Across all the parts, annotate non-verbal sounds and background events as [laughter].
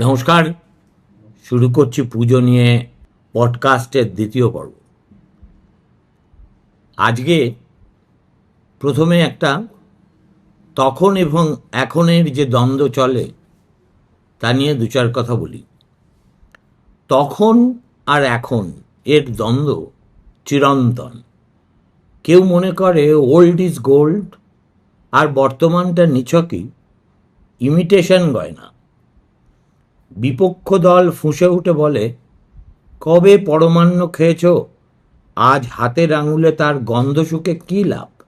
নমস্কার। শুরু করছি পুজো নিয়ে পডকাস্টের দ্বিতীয় পর্ব। আজকে প্রথমে একটা তখন এবং এখনের যে দ্বন্দ্ব চলে, তা নিয়ে দু চার কথা বলি। তখন আর এখন এর দ্বন্দ্ব চিরন্তন। কেউ মনে করে ওল্ড ইজ গোল্ড আর বর্তমানটা নিছকই ইমিটেশন গয়না। বিপক্ষ দল ফুঁসে উঠে বলে, কবে পরমান্ন খেয়েছ? আজ হাতের আঙুলে তার গন্ধ শুকে কী লাভ?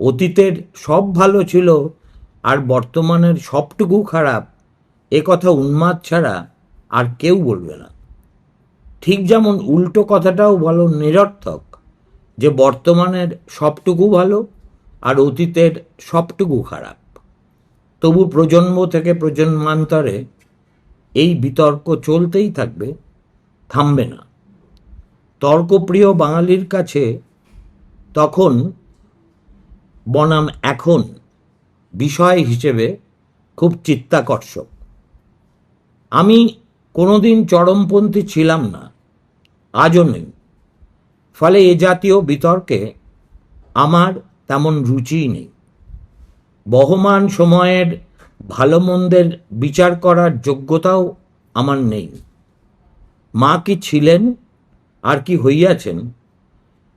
অতীতের সব ভালো ছিল, আর বর্তমানের সবটুকু খারাপ, এ কথা উন্মাদ ছাড়া আর কেউ বলবে না। ঠিক যেমন উল্টো কথাটাও বলো নিরর্থক, যে বর্তমানের সবটুকু ভালো আর অতীতের সবটুকু খারাপ। তবু প্রজন্ম থেকে প্রজন্মান্তরে এই বিতর্ক চলতেই থাকবে, থামবে না। তর্কপ্রিয় বাঙালির কাছে তখন বনাম এখন বিষয় হিসেবে খুব চিত্তাকর্ষক। আমি কোনোদিন চরমপন্থী ছিলাম না, আজও নেই। ফলে এ জাতীয় বিতর্কে আমার তেমন রুচিই নেই। বহমান সময়ের ভালো মন্দের বিচার করার যোগ্যতাও আমার নেই। মা কি ছিলেন আর কি হইয়াছেন,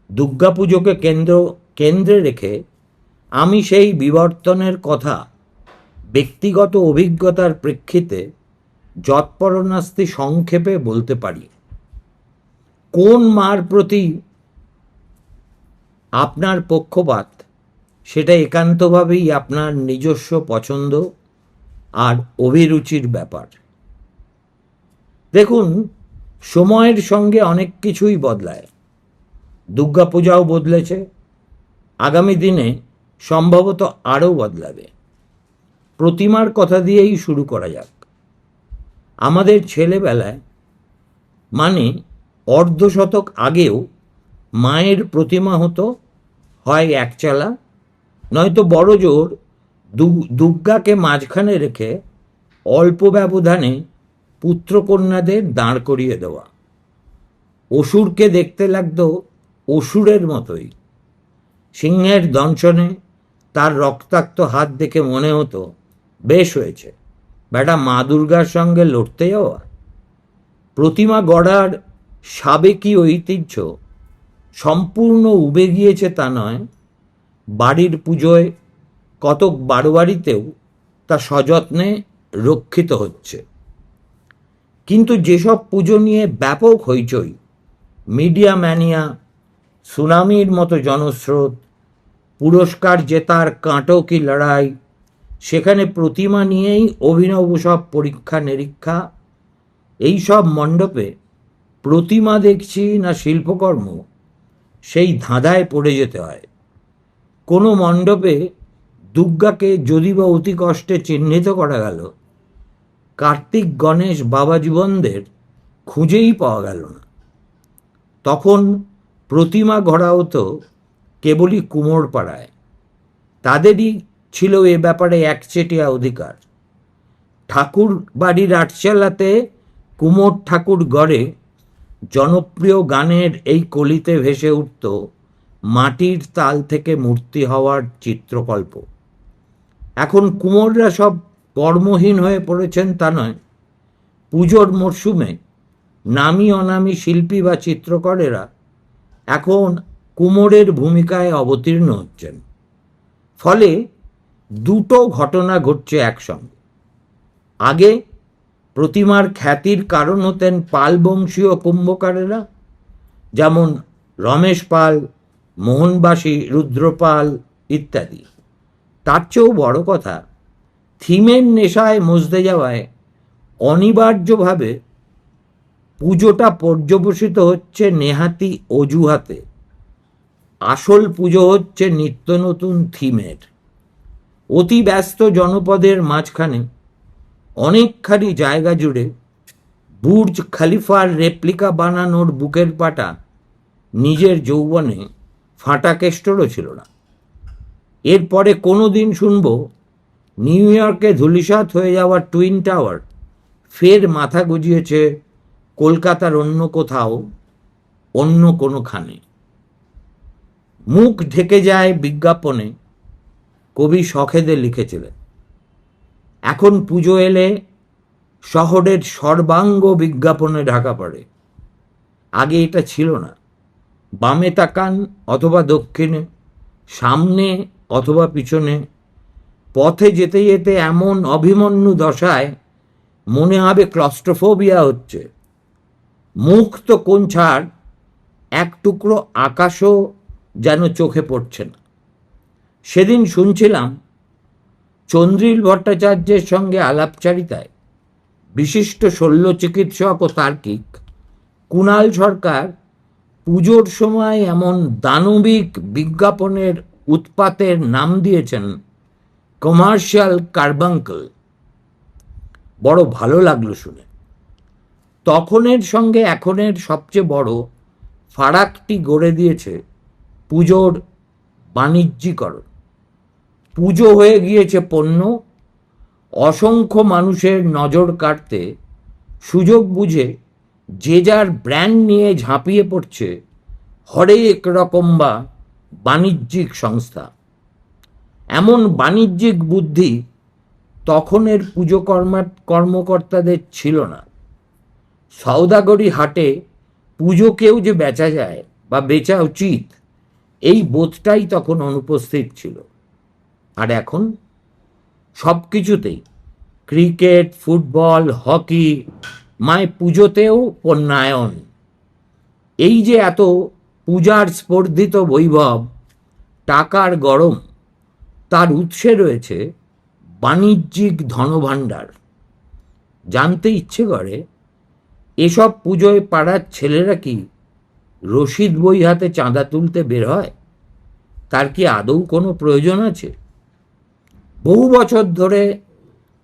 দুর্গাপুজোকে কেন্দ্র, কেন্দ্রে রেখে আমি সেই বিবর্তনের কথা, ব্যক্তিগত অভিজ্ঞতার প্রেক্ষিতে যৎপরনাস্তি সংক্ষেপে বলতে পারি। কোন মার প্রতি আপনার পক্ষপাত, সেটা একান্তভাবেই আপনার নিজস্ব পছন্দ আর অভিরুচির ব্যাপার। দেখুন, সময়ের সঙ্গে অনেক কিছুই বদলায়। দুর্গাপূজাও বদলেছে। আগামী দিনে সম্ভবত আরও বদলাবে। প্রতিমার কথা দিয়েই শুরু করা যাক। আমাদের ছেলেবেলায় মানে অর্ধশতক আগেও মায়ের প্রতিমা হতো, হয় একচালা নয়তো বড় জোর দুর্গাকে মাঝখানে রেখে অল্প ব্যবধানে পুত্রকন্যাদের দাঁড় করিয়ে দেওয়া। অসুরকে দেখতে লাগতো অসুরের মতোই। সিংহের দংশনে তার রক্তাক্ত হাত দেখে মনে হতো, বেশ হয়েছে। বেটা, মা দুর্গার সঙ্গে লড়তে যাওয়া প্রতিমা গড়ার সাবেকি ঐতিহ্য সম্পূর্ণ উবে গিয়েছে তা নয়। বাড়ির পুজোয় কতক বারোয়ারিতেও তা সযত্নে রক্ষিত হচ্ছে। কিন্তু যেসব পুজো নিয়ে ব্যাপক হইচই, মিডিয়া ম্যানিয়া, সুনামির মতো জনস্রোত, পুরস্কার জেতার কাঁটো কি লড়াই সেখানে প্রতিমা নিয়েই অভিনব সব পরীক্ষা নিরীক্ষা, এই সব মণ্ডপে প্রতিমা দেখছি না শিল্পকর্ম, সেই ধাঁধায় পড়ে যেতে হয়। কোনো মণ্ডপে দুর্গাকে যদি বা অতি কষ্টে চিহ্নিত করা গেল, কার্তিক গণেশ বাবা জীবনদের খুঁজেই পাওয়া গেল না। তখন প্রতিমা গড়া হতো কেবলই কুমোর পাড়ায় তাদেরই ছিল এ ব্যাপারে একচেটিয়া অধিকার। ঠাকুর বাড়ির আটচালাতে কুমোর ঠাকুর গড়ে জনপ্রিয় গানের এই কলিতে ভেসে উঠত মাটির তাল থেকে মূর্তি হওয়ার চিত্রকল্প। এখন কুমোররা সব কর্মহীন হয়ে পড়েছেন তা নয়, পুজোর মরশুমে নামি অনামি শিল্পী বা চিত্রকরেরা এখন কুমোরের ভূমিকায় অবতীর্ণ হচ্ছেন। ফলে দুটো ঘটনা ঘটছে একসঙ্গে। আগে প্রতিমার খ্যাতির কারণ হতেন পাল বংশীয় কুম্ভকারেরা, যেমন রমেশ পাল, মোহনবাসী, রুদ্রপাল ইত্যাদি। তার চেয়েও বড় কথা, থিমের নেশায় মজতে যাওয়ায় অনিবার্যভাবে পুজোটা পর্যবসিত হচ্ছে নেহাতি অজুহাতে। আসল পুজো হচ্ছে নিত্য নতুন থিমের। অতি ব্যস্ত জনপদের মাঝখানে অনেকখানি জায়গা জুড়ে বুর্জ খালিফার রেপ্লিকা বানানোর বুকের পাটা নিজের যৌবনে ফাটা কেষ্টরও ছিল না। এরপরে কোনো দিন শুনব নিউ ইয়র্কে ধুলিসাৎ হয়ে যাওয়া টুইন টাওয়ার ফের মাথা গুজিয়েছে কলকাতার অন্য কোথাও, অন্য কোনোখানে। মুখ ঢেকে যায় বিজ্ঞাপনে কবি শখেদে লিখেছিলেন। এখন পুজো এলে শহরের সর্বাঙ্গ বিজ্ঞাপনে ঢাকা পড়ে। আগে এটা ছিল না। বামে তাকান অথবা দক্ষিণে, সামনে অথবা পিছনে, পথে যেতে যেতে এমন অভিমন্যু দশায় মনে হবে ক্লস্ট্রোফোবিয়া হচ্ছে। মুখ তো কোন ছাড়, এক টুকরো আকাশও যেন চোখে পড়ছে না। সেদিন শুনছিলাম চন্দ্রিল ভট্টাচার্যের সঙ্গে আলাপচারিতায় বিশিষ্ট শল্য চিকিৎসক ও তার্কিক কুণাল সরকার পুজোর সময় এমন দানবিক বিজ্ঞাপনের উৎপাতের নাম দিয়েছেন কমার্শিয়াল কার্বাঙ্কল। বড় ভালো লাগল শুনে। তখনের সঙ্গে এখনের সবচেয়ে বড় ফারাকটি গড়ে দিয়েছে পুজোর বাণিজ্যিকরণ। পুজো হয়ে গিয়েছে পণ্য, অসংখ্য মানুষের নজর কাটতে সুযোগ বুঝে যে যার ব্র্যান্ড নিয়ে ঝাঁপিয়ে পড়ছে হরেক রকম বা বাণিজ্যিক সংস্থা। এমন বাণিজ্যিক বুদ্ধি তখনের পুজো কর্মা, কর্মকর্তাদের ছিল না। সৌদাগরি হাটে পুজোকেও যে বেচা যায় বা বেচা উচিত, এই বোধটাই তখন অনুপস্থিত ছিল। আর এখন সব কিছুতেই ক্রিকেট, ফুটবল, হকি মায় পুজোতেও পণ্যায়ন। এই যে এত পূজার স্পর্ধিত বৈভব, টাকার গরম, তার উৎসে রয়েছে বাণিজ্যিক ধনভাণ্ডার। জানতে ইচ্ছে করে, এসব পুজোয় পাড়ার ছেলেরা কি রশিদ বই হাতে চাঁদা তুলতে বের হয়? তার কি আদৌ কোনো প্রয়োজন আছে? বহু বছর ধরে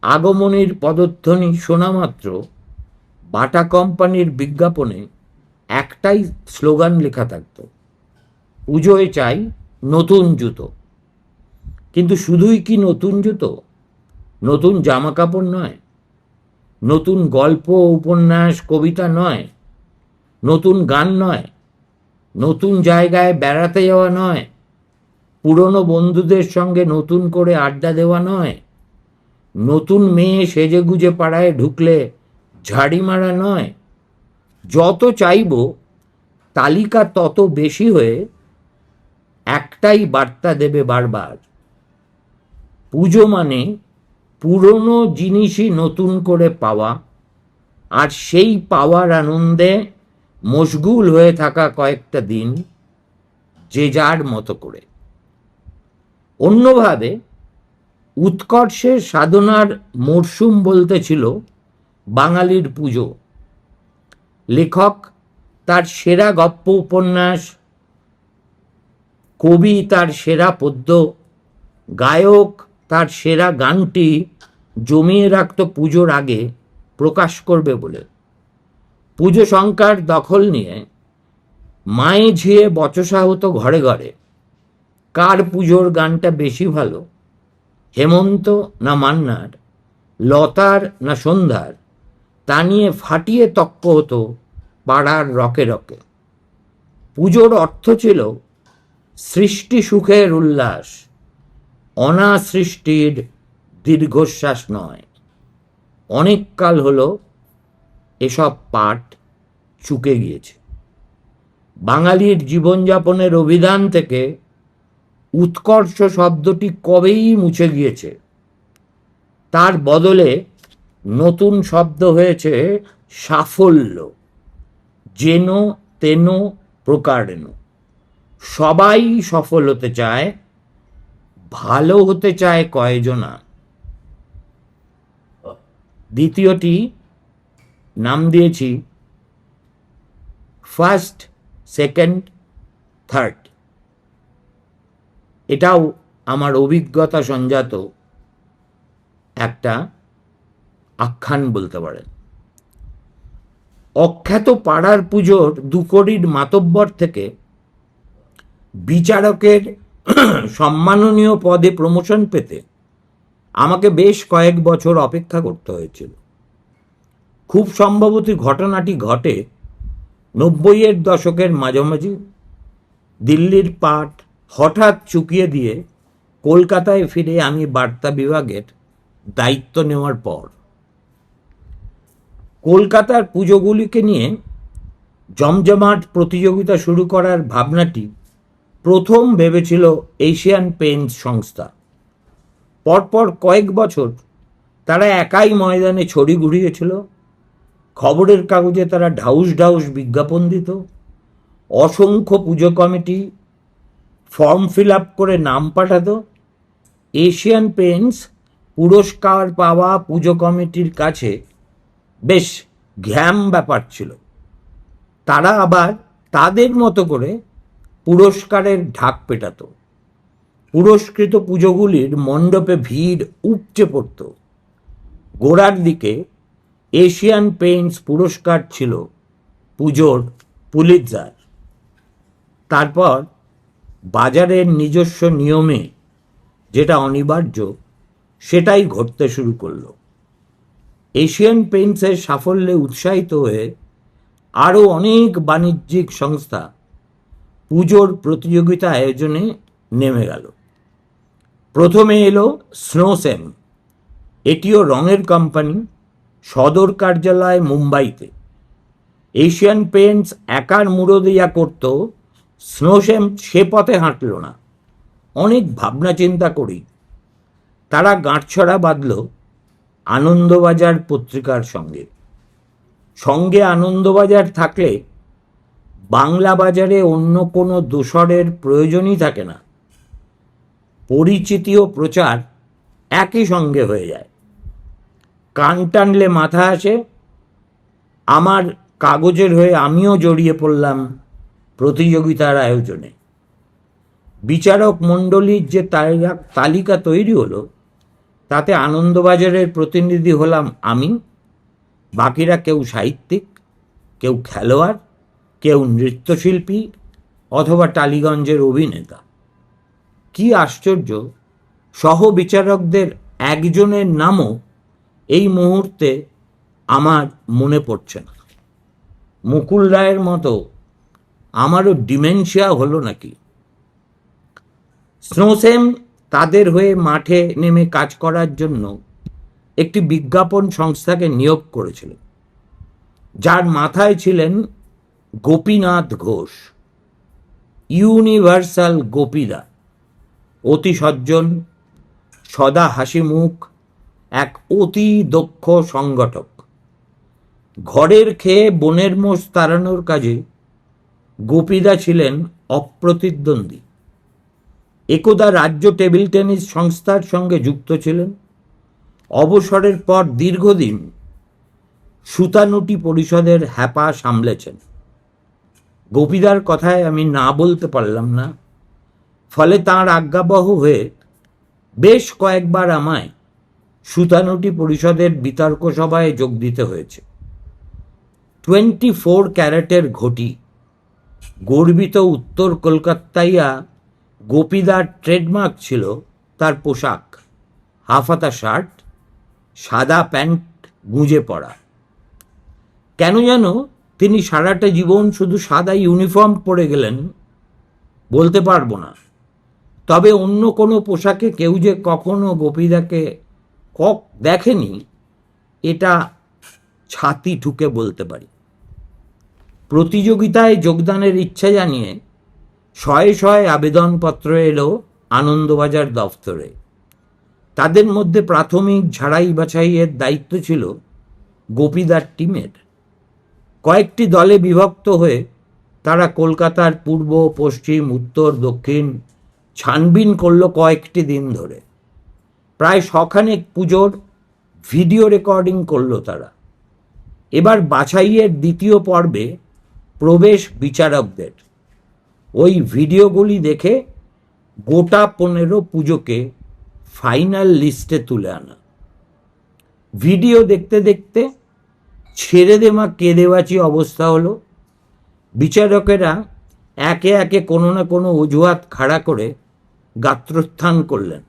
আগমনীর পদধ্বনি শোনা মাত্র বাটা কোম্পানির বিজ্ঞাপনে একটাই স্লোগান লেখা থাকত পুজোয় চাই নতুন জুতো। কিন্তু শুধুই কি নতুন জুতো? নতুন জামা কাপড় নয়, নতুন গল্প, উপন্যাস, কবিতা নয়, নতুন গান নয়, নতুন জায়গায় বেড়াতে যাওয়া নয় পুরনো বন্ধুদের সঙ্গে নতুন করে আড্ডা দেওয়া নয়। নতুন মেয়ে সেজে গুজে পাড়ায় ঢুকলে ঝাড়ি মারা নয়। যত চাইব, তালিকা তত বেশি হয়ে একটাই বার্তা দেবে বারবার। পুজো মানে পুরনো জিনিসই নতুন করে পাওয়া, আর সেই পাওয়ার আনন্দে মশগুল হয়ে থাকা কয়েকটা দিন, যে যার মতো করে। অন্যভাবে উৎকর্ষের সাধনার মরশুম বলতে ছিল বাঙালির পুজো। লেখক তার সেরা গপ্প উপন্যাস, কবি তার সেরা পদ্য, গায়ক তার সেরা গানটি জমিয়ে রাখত পুজোর আগে প্রকাশ করবে বলে। পুজো সংখ্যার দখল নিয়ে মায়ে ঝিয়ে বচসা হতো ঘরে ঘরে কার পুজোর গানটা বেশি ভালো? হেমন্ত না মান্নার? লতার না সন্ধ্যার? তা নিয়ে ফাটিয়ে তক্ক হতো পাড়ার রকে রকে। পুজোর অর্থ ছিল সৃষ্টি সুখের উল্লাস, অনাসৃষ্টির দীর্ঘশ্বাস নয়। অনেক কাল হলো এসব পাঠ চুকে গিয়েছে। বাঙালির জীবনযাপনের অভিধান থেকে উৎকর্ষ শব্দটি কবেই মুছে গিয়েছে? তার বদলে নতুন শব্দ হয়েছে সাফল্য। যেন তেন প্রকারেণ। সবাই সফল হতে চায়, ভালো হতে চায় কয়জনা? দ্বিতীয়টি নাম দিয়েছি। First, second, third. এটাও আমার অভিজ্ঞতা সঞ্জাত একটা আখ্যান বলতে পারেন। অখ্যাত পাড়ার পুজোর দুকড়ির মাতব্বর থেকে বিচারকের [clears throat] সম্মাননীয় পদে প্রমোশন পেতে আমাকে বেশ কয়েক বছর অপেক্ষা করতে হয়েছিল। খুব সম্ভবত ঘটনাটি ঘটে নব্বইয়ের দশকের মাঝামাঝি দিল্লির পাট হঠাৎ চুকিয়ে দিয়ে কলকাতায় ফিরে আমি বার্তা বিভাগের দায়িত্ব নেওয়ার পর কলকাতার পুজোগুলিকে নিয়ে জমজমাট প্রতিযোগিতা শুরু করার ভাবনাটি প্রথম ভেবেছিল এশিয়ান পেইন্টস সংস্থা। পরপর কয়েক বছর তারা একাই ময়দানে ছড়ি ঘুরিয়েছিল, খবরের কাগজে তারা ঢাউস ঢাউস বিজ্ঞাপন দিত, অসংখ্য পুজো কমিটি ফর্ম ফিল আপ করে নাম পাঠাতো। এশিয়ান পেন্টস পুরস্কার পাওয়া পুজো কমিটির কাছে বেশ ঘ্যাম ব্যাপার ছিল। তারা আবার তাদের মতো করে পুরস্কারের ঢাক পেটাতো। পুরস্কৃত পুজোগুলির মণ্ডপে ভিড় উপচে পড়ত। গোড়ার দিকে এশিয়ান পেইন্টস পুরস্কার ছিল পুজোর পুলিৎজার। তারপর বাজারের নিজস্ব নিয়মে যেটা অনিবার্য, সেটাই ঘটতে শুরু করল। এশিয়ান পেইন্টসের সাফল্যে উৎসাহিত হয়ে আরও অনেক বাণিজ্যিক সংস্থা পুজোর প্রতিযোগিতা আয়োজনে নেমে গেল। প্রথমে এলো স্নোসেম এটিও রঙের কোম্পানি, সদর কার্যালয় মুম্বাইতে। এশিয়ান পেন্টস একার মুরদিয়া করত স্নোসেম সে পথে হাঁটল না। অনেক ভাবনা চিন্তা করি। তারা গাঁটছড়া বাঁধল আনন্দবাজার পত্রিকার সঙ্গে। সঙ্গে আনন্দবাজার থাকলে বাংলা বাজারে অন্য কোনো দোসরের প্রয়োজনই থাকে না। পরিচিতি ও প্রচার একই সঙ্গে হয়ে যায়। কান টানলে মাথা আসে। আমার কাগজের হয়ে আমিও জড়িয়ে পড়লাম প্রতিযোগিতার আয়োজনে। বিচারক মণ্ডলীর যে তালিকা- তৈরি হলো, তাতে আনন্দবাজারের প্রতিনিধি হলাম আমি। বাকিরা কেউ সাহিত্যিক, কেউ খেলোয়াড়, কেউ নৃত্যশিল্পী অথবা টালিগঞ্জের অভিনেতা। কি আশ্চর্য সহ বিচারকদের একজনের নামও এই মুহূর্তে আমার মনে পড়ছে না। মুকুল রায়ের মতো আমারও ডিমেনশিয়া হলো নাকি? স্নোসেম তাদের হয়ে মাঠে নেমে কাজ করার জন্য একটি বিজ্ঞাপন সংস্থাকে নিয়োগ করেছিল। যার মাথায় ছিলেন গোপীনাথ ঘোষ। ইউনিভার্সাল গোপীদা অতি সজ্জন, সদা হাসি মুখ এক অতি দক্ষ সংগঠক। ঘরের খেয়ে বনের মোষ তাড়ানোর কাজে গোপীদা ছিলেন অপ্রতিদ্বন্দ্বী। একদা রাজ্য টেবিল টেনিস সংস্থার সঙ্গে যুক্ত ছিলেন। অবসরের পর দীর্ঘদিন সুতানুটি পরিষদের হ্যাপা সামলেছেন। গোপীদার কথায় আমি না বলতে পারলাম না। ফলে তাঁর আজ্ঞাবহ হয়ে বেশ কয়েকবার আমায় সুতানুটি পরিষদের বিতর্ক সভায় যোগ দিতে হয়েছে। টোয়েন্টি ফোর ক্যারেটের ঘটি গর্বিত উত্তর কলকাতাইয়া গোপীদার ট্রেডমার্ক ছিল তার পোশাক। হাফাতা শার্ট, সাদা প্যান্ট গুঁজে পড়া। কেন যেন তিনি সারাটা জীবন শুধু সাদা ইউনিফর্ম পরে গেলেন বলতে পারব না। তবে অন্য কোনো পোশাকে কেউ যে কখনো গোপীদাকে কক দেখেনি, এটা ছাতি ঠুকে বলতে পারি। প্রতিযোগিতায় যোগদানের ইচ্ছা জানিয়ে শয়ে শয়ে আবেদনপত্র এলো আনন্দবাজার দফতরে। তাদের মধ্যে প্রাথমিক ঝাড়াই বাছাইয়ের দায়িত্ব ছিল গোপীদার টিমের। কয়েকটি দলে বিভক্ত হয়ে তারা কলকাতার পূর্ব, পশ্চিম, উত্তর, দক্ষিণ ছানবিন করল কয়েকটি দিন ধরে। প্রায় শখানেক পুজোর ভিডিও রেকর্ডিং করল তারা। এবার বাছাইয়ের দ্বিতীয় পর্বে প্রবেশ বিচারকদের। ওই ভিডিওগুলি দেখে গোটা পনেরো পুজোকে ফাইনাল লিস্টে তুলে আনা। ভিডিও দেখতে দেখতে ছেড়ে দে মা কেঁদে অবস্থা হলো। বিচারকেরা একে একে কোনো না কোনো অজুহাত খাড়া করে গাত্রোত্থান করলেন।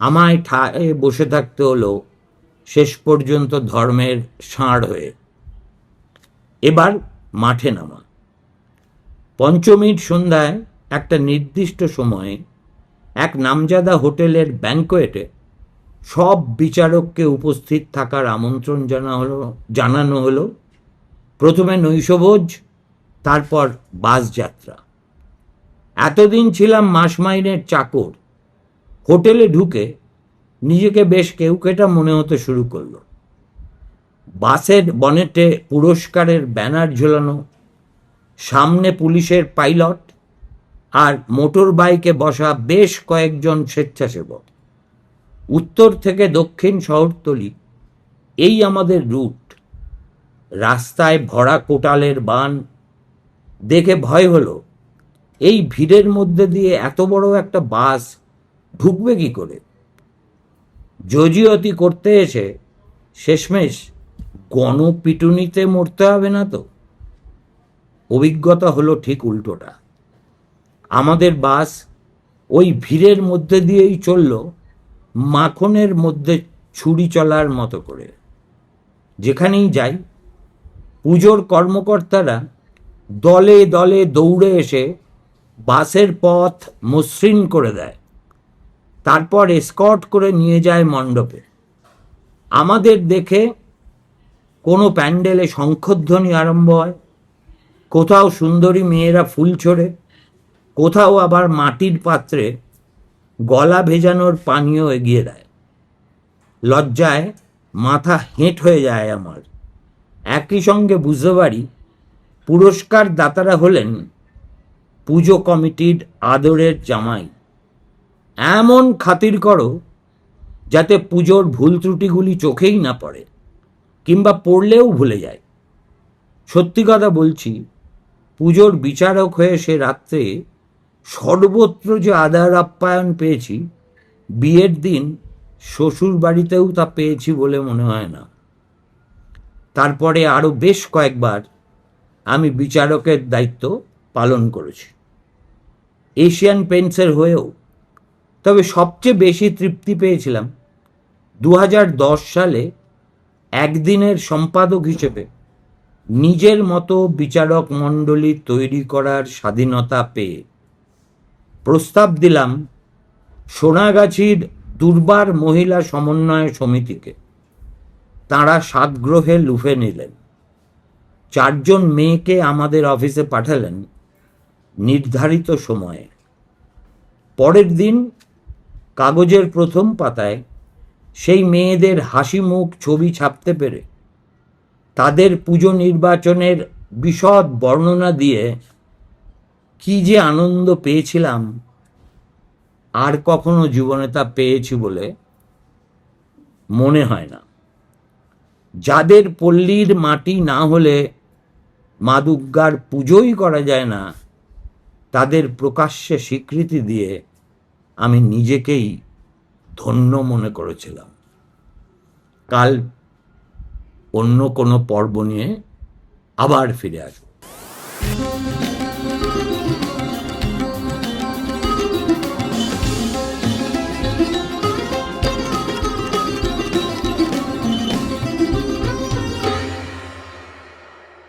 আমায় ঠায় বসে থাকতে হলো শেষ পর্যন্ত ধর্মের ষাঁড় হয়ে। এবার মাঠে নামা পঞ্চমীর সন্ধ্যায় একটা নির্দিষ্ট সময়ে এক নামজাদা হোটেলের ব্যাঙ্কোয়েটে সব বিচারককে উপস্থিত থাকার আমন্ত্রণ জানা হলো জানানো হলো। প্রথমে নৈশভোজ, তারপর বাস যাত্রা এতদিন ছিলাম মাস মাইনের চাকর। হোটেলে ঢুকে নিজেকে বেশ কেউকেটা মনে হতে শুরু করল। বাসের বনেটে পুরস্কারের ব্যানার ঝোলানো, সামনে পুলিশের পাইলট আর মোটর বাইকে বসা বেশ কয়েকজন স্বেচ্ছাসেবক। উত্তর থেকে দক্ষিণ শহরতলি, এই আমাদের রুট। রাস্তায় ভরা কোটালের বান, দেখে ভয় হলো, এই ভিড়ের মধ্যে দিয়ে এত বড় একটা বাস ঢুকবে কি করে? জজিয়তি করতে এসে শেষমেশ গণপিটুনিতে মরতে হবে না তো? অভিজ্ঞতা হলো ঠিক উল্টোটা। আমাদের বাস ওই ভিড়ের মধ্যে দিয়েই চলল, মাখনের মধ্যে ছুরি চলার মতো করে। যেখানেই যাই, পুজোর কর্মকর্তারা দলে দলে দৌড়ে এসে বাসের পথ মসৃণ করে দেয়। তারপর এসকর্ট করে নিয়ে যায় মণ্ডপে। আমাদের দেখে কোনো প্যান্ডেলে শঙ্খধ্বনি আরম্ভ হয়, কোথাও সুন্দরী মেয়েরা ফুল ছোড়ে, কোথাও আবার মাটির পাত্রে গলা ভেজানোর পানীয় এগিয়ে দেয়। লজ্জায় মাথা হেঁট হয়ে যায় আমার। একই সঙ্গে বুঝতে পারি, পুরস্কার দাতারা হলেন পুজো কমিটির আদরের জামাই। এমন খাতির করো, যাতে পুজোর ভুল ত্রুটিগুলি চোখেই না পড়ে। কিংবা পড়লেও ভুলে যায়। সত্যি কথা বলছি, পুজোর বিচারক হয়ে সে রাত্রে সর্বত্র যে আদার আপ্যায়ন পেয়েছি, বিয়ের দিন শ্বশুর বাড়িতেও তা পেয়েছি বলে মনে হয় না। তারপরে আরও বেশ কয়েকবার আমি বিচারকের দায়িত্ব পালন করেছি। এশিয়ান পেন্টসের হয়েও তবে সবচেয়ে বেশি তৃপ্তি পেয়েছিলাম। দু হাজার দশ সালে একদিনের সম্পাদক হিসেবে নিজের মতো বিচারক মণ্ডলী তৈরি করার স্বাধীনতা পেয়ে প্রস্তাব দিলাম সোনাগাছির দুর্বার মহিলা সমন্বয় সমিতিকে। তাঁরা সাত গ্রহে লুফে নিলেন। চারজন মেয়েকে আমাদের অফিসে পাঠালেন নির্ধারিত সময়ে। পরের দিন কাগজের প্রথম পাতায় সেই মেয়েদের হাসি মুখ ছবি ছাপতে পেরে তাদের পুজো নির্বাচনের বিশদ বর্ণনা দিয়ে কি যে আনন্দ পেয়েছিলাম, আর কখনো জীবনে তা পেয়েছি বলে মনে হয় না। যাদের পল্লীর মাটি না হলে মা দুর্গার পুজোই করা যায় না, তাদের প্রকাশ্যে স্বীকৃতি দিয়ে আমি নিজেকেই ধন্য মনে করেছিলাম। কাল অন্য কোনো পর্ব নিয়ে আবার ফিরে আসব।